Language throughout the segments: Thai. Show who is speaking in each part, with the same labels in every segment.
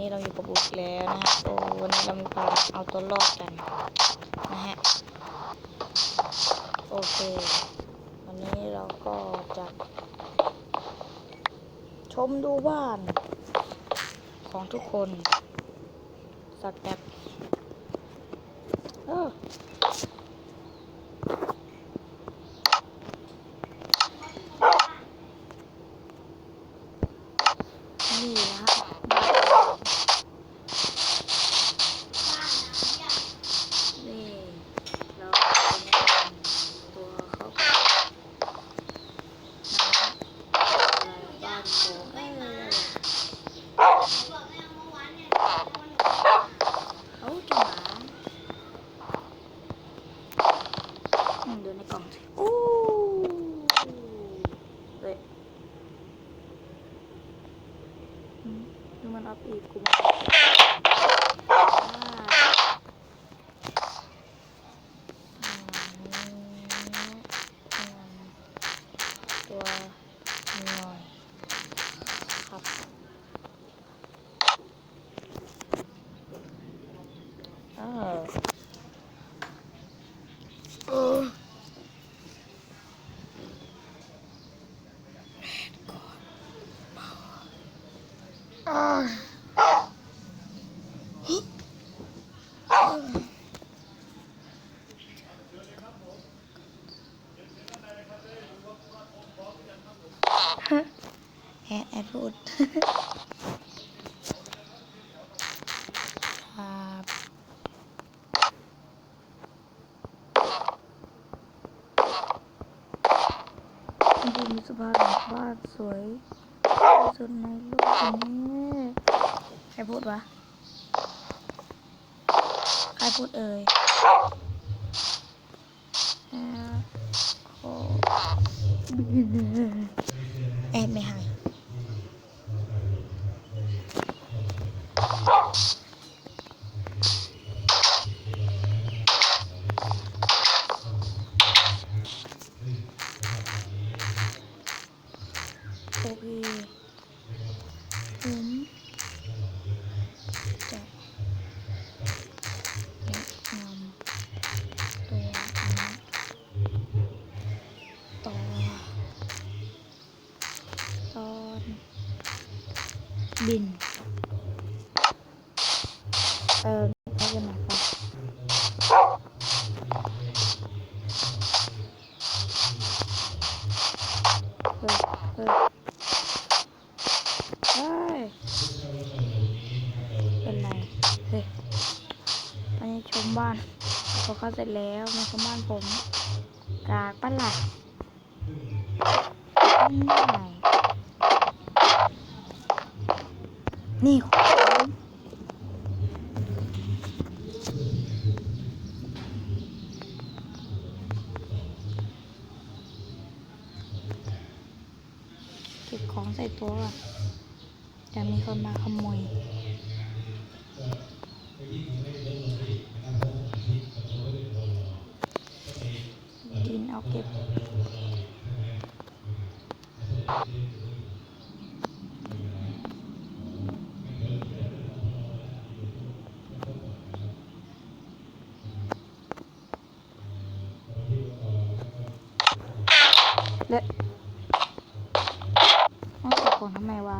Speaker 1: นี้เราอยู่กับบุกแล้วนะฮะโอ้วันนี้เรามาพาเอาตัวรอดกันนะฮะโอเค วันนี้เราก็จะชมดูบ้าน ของทุกคนสักแบบเออนี่นะฮะบ้านเรานี่เราเป็นตัวเขานะฮะ บ้านของเอ้ยเขาจะหมาอืมดูในกล่องสิโอ้เฮ้ยอืมดูมันเอาปีกกูมาอ่าอืมอืมตัวหน่อยครับเออเอออ่า แอดแอดพูดครับคุณดูมีสภาพบ้านสวยที่ สุดในโลกนี้ใครพูดวะ ใครพูดเอ่ยแอดโอ้แอดไม่หาย บิน เออไม่เป็นไรครับเออเออเฮ้ยเป็นไรเฮ้ยอันนี้ชมบ้านพอเข้าเสร็จแล้วมาชมบ้านผม กากปะล่ะนี่ไง นี่เก็บของใส่ตัวก่อนจะมีคนมาขโมยดินเอาเก็บ เละต้องตะโกนทำไมวะ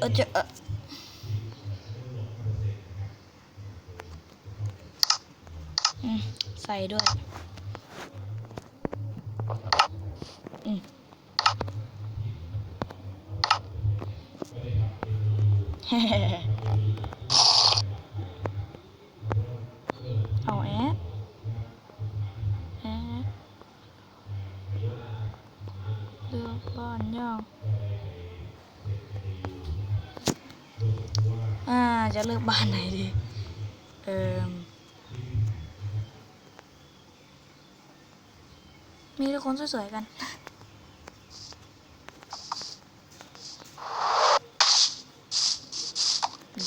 Speaker 1: เออจะเออใส่ด้วยอืมเอาแอดแอดเลือกบ้านย่า่าจะเลือกบ้านไหนดี เออมีทุกคนสวยๆกัน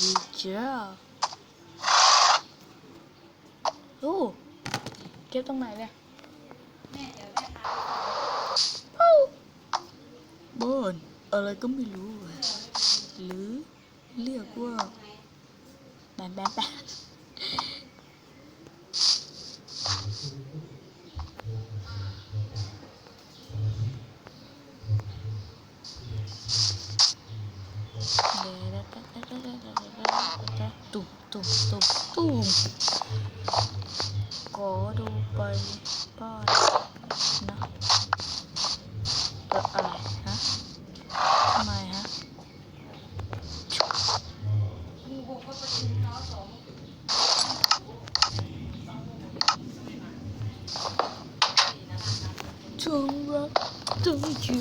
Speaker 1: ดีจ้าโอ้เก็บตรงไหนเนี่ยบ้านอะไรก็ไม่รู้หรือ 略过。叭叭叭。Tum, tum, tum, tum. 对决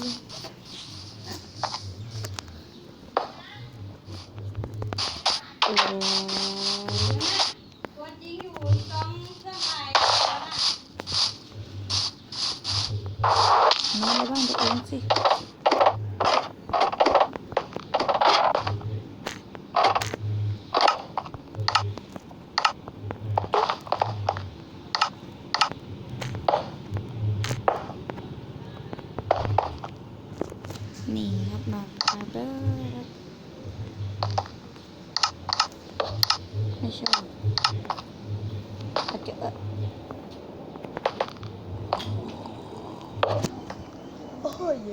Speaker 1: เ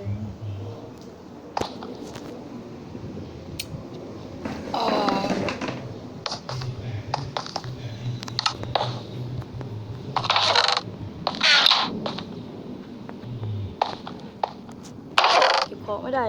Speaker 1: กาไม่ได้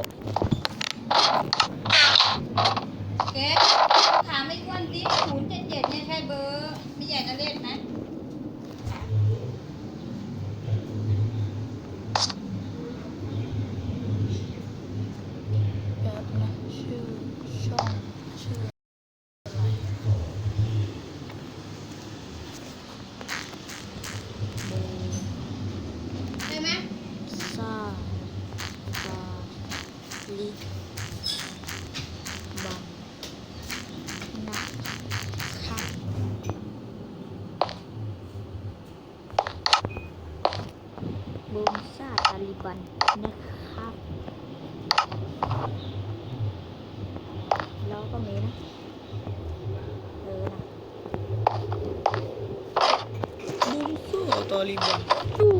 Speaker 2: Totoo,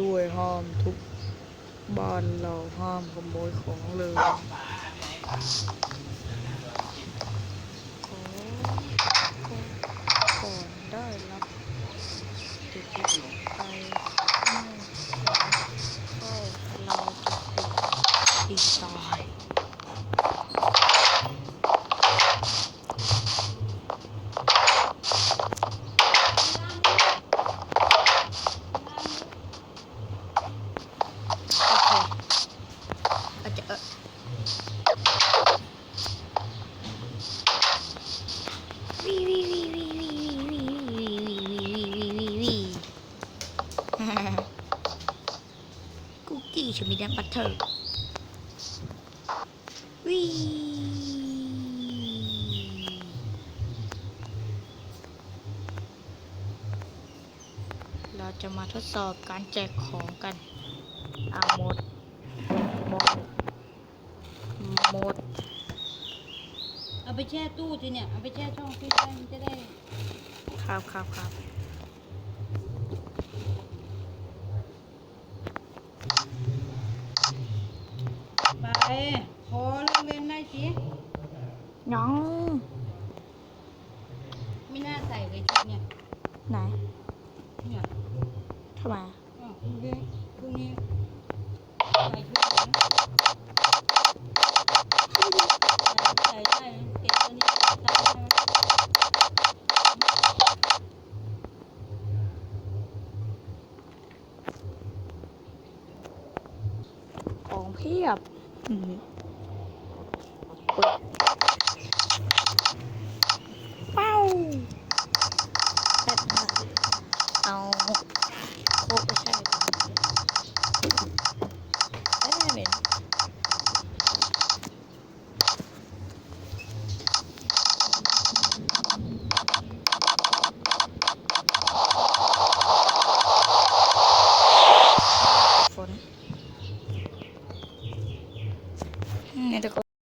Speaker 2: ด้
Speaker 1: วยห้ามทุบบ้านเราห้ามขโมยของเลย คุกกี้ชมิดันบัตเตอร์วีเราจะมาทดสอบการแจกของกันอาหมด หมด หมด
Speaker 2: เอาไปแช่ตู้สิเนี่ย เอาไปแช่ช่องฟิตได้มันจะได้
Speaker 1: ครับครับครับ あの、こうおしゃれ。